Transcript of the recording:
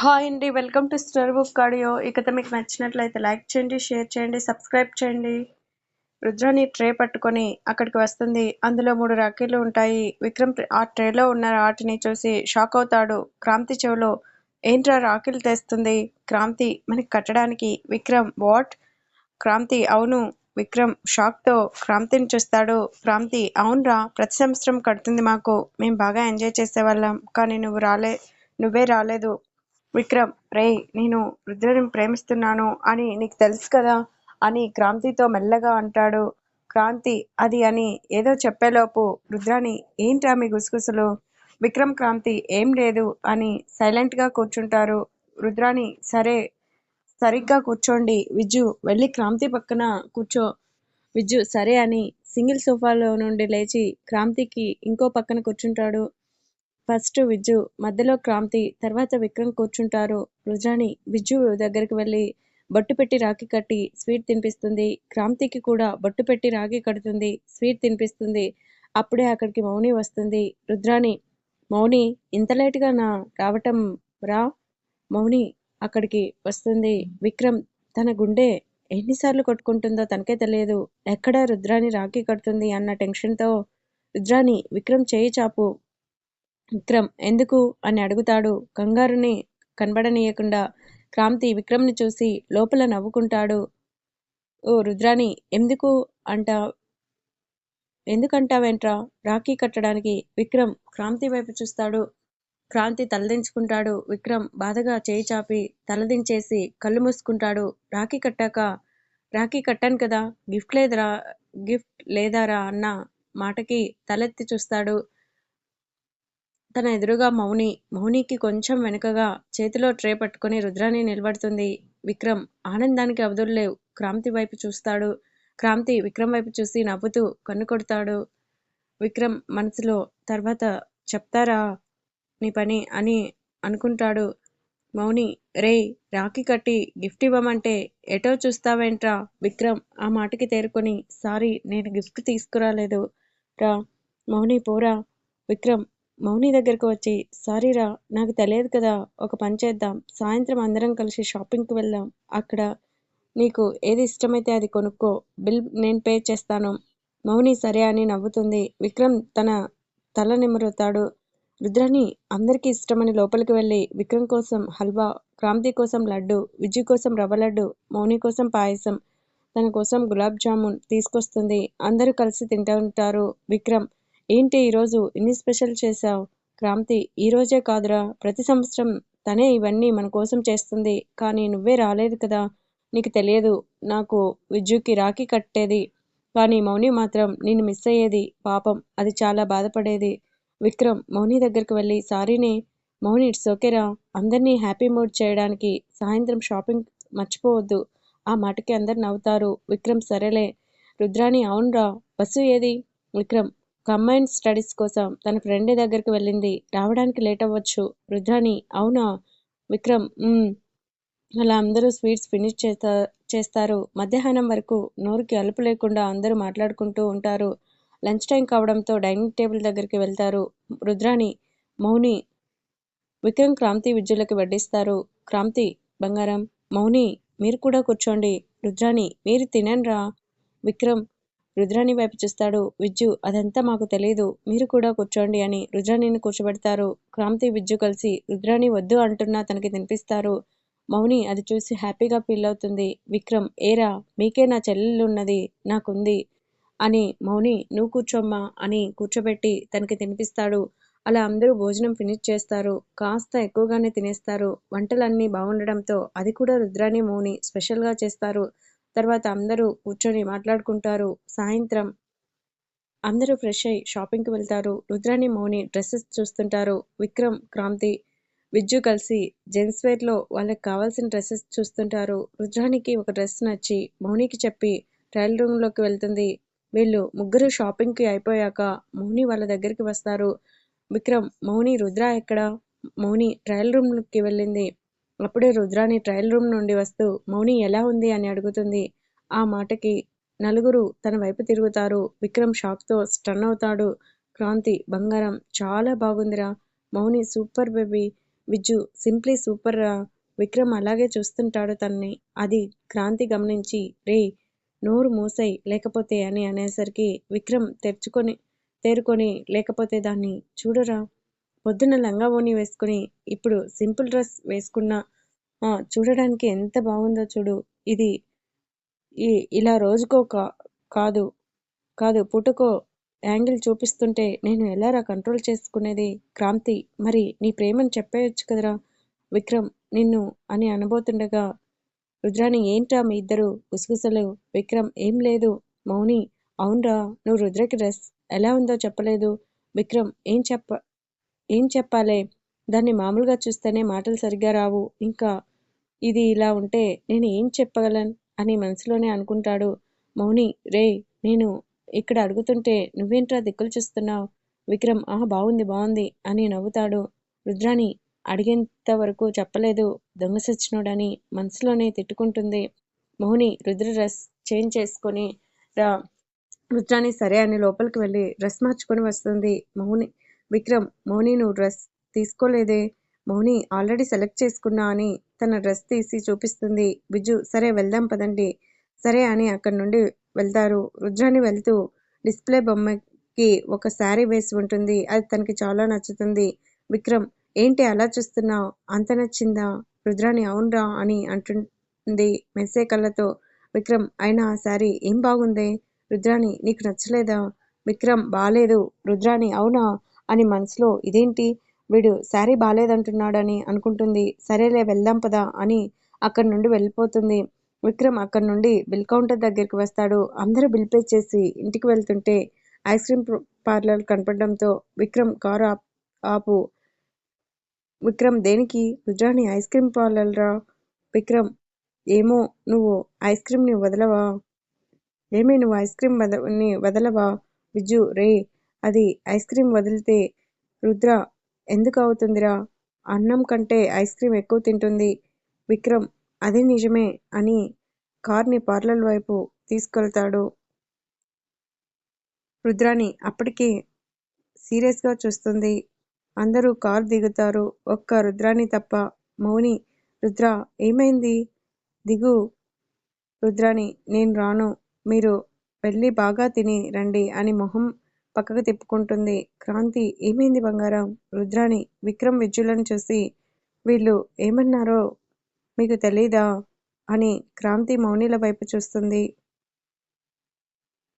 Hi అండి welcome to star book audio. ఈ కథ మీకు నచ్చినట్లయితే లైక్ చేయండి షేర్ చేయండి సబ్స్క్రైబ్ చేయండి. రుద్రాని ట్రే పట్టుకొని అక్కడికి వస్తుంది. అందులో మూడు రాఖీలు ఉంటాయి. విక్రమ్ ఆ ట్రేలో ఉన్న వాటిని చూసి షాక్ అవుతాడు. క్రాంతి చెవిలో ఏంట్రా రాఖీలు తెస్తుంది? క్రాంతి మనకి కట్టడానికి విక్రమ్ వాట్? క్రాంతి అవును. విక్రమ్ షాక్తో క్రాంతిని చూస్తాడు. క్రాంతి అవునరా ప్రతి సంవత్సరం కడుతుంది మాకు. మేము బాగా ఎంజాయ్ చేసేవాళ్ళం. కానీ నువ్వు రాలే నువ్వే రాలేదు. విక్రమ్ రేయ్ నేను రుద్రని ప్రేమిస్తున్నాను అని నీకు తెలుసు కదా అని క్రాంతితో మెల్లగా అంటాడు. క్రాంతి అది అని ఏదో చెప్పేలోపు రుద్రాని ఏంట్రా మీ గుసగుసలు? విక్రమ్ క్రాంతి ఏం లేదు అని సైలెంట్గా కూర్చుంటారు. రుద్రాని సరే సరిగ్గా కూర్చోండి. విజ్జు వెళ్ళి క్రాంతి పక్కన కూర్చో. విజ్జు సరే అని సింగిల్ సోఫాలో నుండి లేచి క్రాంతికి ఇంకో పక్కన కూర్చుంటాడు. ఫస్ట్ విజ్జు మధ్యలో క్రాంతి తర్వాత విక్రమ్ కూర్చుంటారు. రుజాని విజ్జు దగ్గరికి వెళ్ళి బొట్టు పెట్టి రాఖీ కట్టి స్వీట్ తినిపిస్తుంది. క్రాంతికి కూడా బొట్టు పెట్టి రాఖీ కడుతుంది స్వీట్ తినిపిస్తుంది. అప్పుడే అక్కడికి మౌని వస్తుంది. రుద్రాని మౌని ఇంత లేట్గా నా రావటం రా. మౌని అక్కడికి వస్తుంది. విక్రమ్ తన గుండె ఎన్నిసార్లు కొట్టుకుంటుందో తనకే తెలియదు. ఎక్కడ రుద్రాని రాఖీ కడుతుంది? అన్న టెన్షన్తో రుద్రాని విక్రమ్ చేయి చాపు. విక్రమ్ ఎందుకు అని అడుగుతాడు. కంగారుని కనబడనీయకుండా క్రాంతి విక్రమ్ని చూసి లోపల నవ్వుకుంటాడు. ఓ రుద్రాని ఎందుకు అంటా ఎందుకంటావేంట్రా? రాఖీ కట్టడానికి విక్రమ్ క్రాంతి వైపు చూస్తాడు. క్రాంతి తలదించుకుంటాడు. విక్రమ్ బాధగా చేయి చాపి తలదించేసి కళ్ళు మూసుకుంటాడు. రాఖీ కట్టాక రాఖీ కట్టాను కదా గిఫ్ట్ లేదరా గిఫ్ట్ లేదారా అన్న మాటకి తలెత్తి చూస్తాడు. తన ఎదురుగా మౌని. మౌనికి కొంచెం వెనుకగా చేతిలో ట్రే పట్టుకొని రుద్రాని నిలబడుతుంది. విక్రమ్ ఆనందానికి అవధుల్లేవు క్రాంతి వైపు చూస్తాడు. క్రాంతి విక్రమ్ వైపు చూసి నవ్వుతూ కన్ను కొడతాడు. విక్రమ్ మనసులో తర్వాత చెప్తారా నీ పని? అని అనుకుంటాడు. మౌని రే రాఖీ కట్టి గిఫ్ట్ ఇవ్వమంటే ఎటో చూస్తావేంట్రా? విక్రమ్ ఆ మాటకి తేరుకొని సారీ నేను గిఫ్ట్ తీసుకురాలేదు. రా మౌని పోరా. విక్రమ్ మౌని దగ్గరకు వచ్చి సారీరా నాకు తెలియదు కదా ఒక పని చేద్దాం. సాయంత్రం అందరం కలిసి షాపింగ్కి వెళ్దాం. అక్కడ నీకు ఏది ఇష్టమైతే అది కొనుక్కో. బిల్ నేను పే చేస్తాను. మౌని సరే అని నవ్వుతుంది. విక్రమ్ తన తల నిమరుతాడు. రుద్రాని అందరికీ ఇష్టమని లోపలికి వెళ్ళి విక్రమ్ కోసం హల్వా క్రాంతి కోసం లడ్డు విజయ్ కోసం రవ్వ లడ్డు మౌని కోసం పాయసం తన కోసం గులాబ్ జామున్ తీసుకొస్తుంది. అందరూ కలిసి తింటూ ఉంటారు. విక్రమ్ ఏంటి ఈరోజు ఇన్ని స్పెషల్ చేశావు? క్రాంతి ఈరోజే కాదురా. ప్రతి సంవత్సరం తనే ఇవన్నీ మన కోసం చేస్తుంది. కానీ నువ్వే రాలేదు కదా. నీకు తెలియదు నాకు విజ్జుకి రాఖీ కట్టేది. కానీ మౌని మాత్రం నిన్ను మిస్ అయ్యేది. పాపం అది చాలా బాధపడేది. విక్రమ్ మౌని దగ్గరికి వెళ్ళి సారీనే మౌని ఇట్స్ ఓకేరా అందరినీ హ్యాపీ మూడ్ చేయడానికి సాయంత్రం షాపింగ్ మర్చిపోవద్దు. ఆ మాటకి అందరు నవ్వుతారు. విక్రమ్ సరేలే. రుద్రాని అవునరా. బస్సు ఏది? విక్రమ్ కంబైన్ స్టడీస్ కోసం తన ఫ్రెండ్ దగ్గరికి వెళ్ళింది. రావడానికి లేట్ అవ్వచ్చు. రుద్రాని అవునా? విక్రమ్ అలా అందరూ స్వీట్స్ ఫినిష్ చేస్తా చేస్తారు. మధ్యాహ్నం వరకు నోరుకి అలుపు లేకుండా అందరూ మాట్లాడుకుంటూ ఉంటారు. లంచ్ టైం కావడంతో డైనింగ్ టేబుల్ దగ్గరికి వెళ్తారు. రుద్రాణి మౌని విక్రమ్ క్రాంతి విద్యులకి వడ్డిస్తారు. క్రాంతి బంగారం మౌని మీరు కూడా కూర్చోండి. రుద్రాణి మీరు తినండ్రా? విక్రమ్ రుద్రాణి వైపు చూస్తాడు. విజ్జు అదంతా మాకు తెలియదు మీరు కూడా కూర్చోండి అని రుద్రాణిని కూర్చోబెడతారు. క్రాంతి విజ్జు కలిసి రుద్రాణి వద్దు అంటున్నా తనకి తినిపిస్తారు. మౌని అది చూసి హ్యాపీగా ఫీల్ అవుతుంది. విక్రమ్ ఏరా మీకే నా చెల్లెలున్నది నాకుంది అని మౌని నువ్వు కూర్చోమ్మా అని కూర్చోబెట్టి తనకి తినిపిస్తాడు. అలా అందరూ భోజనం ఫినిష్ చేస్తారు. కాస్త ఎక్కువగానే తినేస్తారు. వంటలన్నీ బాగుండడంతో అది కూడా రుద్రాణి మౌని స్పెషల్గా చేస్తారు. తర్వాత అందరూ కూర్చొని మాట్లాడుకుంటారు. సాయంత్రం అందరూ ఫ్రెష్ అయ్యి షాపింగ్కి వెళ్తారు. రుద్రాణి మౌని డ్రెస్సెస్ చూస్తుంటారు. విక్రమ్ క్రాంతి విజ్జు కలిసి జెంట్స్ వేర్లో వాళ్ళకి కావాల్సిన డ్రెస్సెస్ చూస్తుంటారు. రుద్రానికి ఒక డ్రెస్ నచ్చి మౌనికి చెప్పి ట్రయల్ రూమ్లోకి వెళ్తుంది. వీళ్ళు ముగ్గురు షాపింగ్కి అయిపోయాక మౌని వాళ్ళ దగ్గరికి వస్తారు. విక్రమ్ మౌని రుద్ర ఎక్కడ? మౌని ట్రయల్ రూమ్కి వెళ్ళింది. అప్పుడే రుద్రాని ట్రయల్ రూమ్ నుండి వస్తూ మౌని ఎలా ఉంది? అని అడుగుతుంది. ఆ మాటకి నలుగురు తన వైపు తిరుగుతారు. విక్రమ్ షాక్తో స్టన్ అవుతాడు. క్రాంతి బంగారం చాలా బాగుందిరా. Mouni super baby Vijju simply super రా. విక్రమ్ అలాగే చూస్తుంటాడు తనని. అది క్రాంతి గమనించి రే నోరు మూసై లేకపోతే అని అనేసరికి విక్రమ్ తెరుచుకొని తేరుకొని లేకపోతే దాన్ని చూడరా? పొద్దున్న లంగా ఓణి వేసుకుని ఇప్పుడు సింపుల్ డ్రెస్ వేసుకున్నా ఆ, చూడడానికి ఎంత బాగుందో చూడు. ఇది ఇలా రోజుకో కా- కాదు కాదు పుట్టుకో యాంగిల్ చూపిస్తుంటే నేను ఎలారా కంట్రోల్ చేసుకునేది? క్రాంతి మరి నీ ప్రేమను చెప్పేయొచ్చు కదరా విక్రమ్ నిన్ను అని అనబోతుండగా రుద్రాని ఏంట్రా మీ ఇద్దరు గుసగుసలు? విక్రమ్ ఏం లేదు. మౌని అవునరా నువ్వు రుద్రకి డ్రెస్ ఎలా ఉందో చెప్పలేదు. విక్రమ్ ఏం చెప్ప ఏం చెప్పాలే? దాన్ని మామూలుగా చూస్తేనే మాటలు సరిగ్గా రావు. ఇంకా ఇది ఇలా ఉంటే నేను ఏం చెప్పగలను? అని మనసులోనే అనుకుంటాడు. మౌని రే నేను ఇక్కడ అడుగుతుంటే నువ్వేంట్రా దిక్కులు చూస్తున్నావు? విక్రమ్ ఆహా బాగుంది బాగుంది అని నవ్వుతాడు. రుద్రాణి అడిగేంత వరకు చెప్పలేదు. దొంగ సచ్చినోడని మనసులోనే తిట్టుకుంటుంది. మౌని రుద్ర డ్రెస్ చేంజ్ చేసుకొని రా. రుద్రాణి సరే అని లోపలికి వెళ్ళి డ్రెస్ మార్చుకొని వస్తుంది. మౌని విక్రమ్ మౌని నువ్వు డ్రెస్ తీసుకోలేదే? మౌని ఆల్రెడీ సెలెక్ట్ చేసుకున్నా అని తన డ్రెస్ తీసి చూపిస్తుంది. బిజు సరే వెళ్దాం పదండి. సరే అని అక్కడి నుండి వెళ్తారు. రుద్రాని వెళ్తూ డిస్ప్లే బొమ్మకి ఒక శారీ వేసి ఉంటుంది. అది తనకి చాలా నచ్చుతుంది. విక్రమ్ ఏంటి అలా చూస్తున్నావు? అంత నచ్చిందా? రుద్రాని అవునరా అని అంటుంది మెస్సే కళ్ళతో. విక్రమ్ అయినా ఆ శారీ ఏం బాగుందే? రుద్రాని నీకు నచ్చలేదా? విక్రమ్ బాలేదు. రుద్రాని అవునా? అని మనసులో ఇదేంటి? వీడు శారీ బాగాలేదంటున్నాడని అనుకుంటుంది. సరేలే వెళ్దాం పదా అని అక్కడి నుండి వెళ్ళిపోతుంది. విక్రమ్ అక్కడి నుండి బిల్ కౌంటర్ దగ్గరికి వస్తాడు. అందరూ బిల్ పే చేసి ఇంటికి వెళ్తుంటే ఐస్ క్రీమ్ పార్లర్ కనపడడంతో విక్రమ్ కారు ఆప్- ఆపు. విక్రమ్ దేనికి? రుద్రాని ఐస్ క్రీమ్ పార్లర్ రా. విక్రమ్ ఏమో నువ్వు ఐస్ క్రీమ్ని వదలవా? ఏమీ నువ్వు ఐస్ క్రీమ్ వద వదలవా? విజు రే అది ఐస్ క్రీమ్ వదిలితే రుద్ర ఎందుకు అవుతుందిరా? అన్నం కంటే ఐస్ క్రీమ్ ఎక్కువ తింటుంది. విక్రమ్ అది నిజమే అని కార్ని పార్లర్ వైపు తీసుకెళ్తాడు. రుద్రాని అప్పటికే సీరియస్గా చూస్తుంది. అందరూ కార్ దిగుతారు. ఒక్క రుద్రాని తప్ప మౌని రుద్ర ఏమైంది? దిగు. రుద్రాని నేను రాను. మీరు వెళ్ళి బాగా తిని రండి అని మొహం పక్కకు తిప్పుకుంటుంది. క్రాంతి ఏమైంది బంగారం? రుద్రాణి విక్రమ్ విద్యులను చూసి వీళ్ళు ఏమన్నారో మీకు తెలీదా? అని క్రాంతి మౌనిల వైపు చూస్తుంది.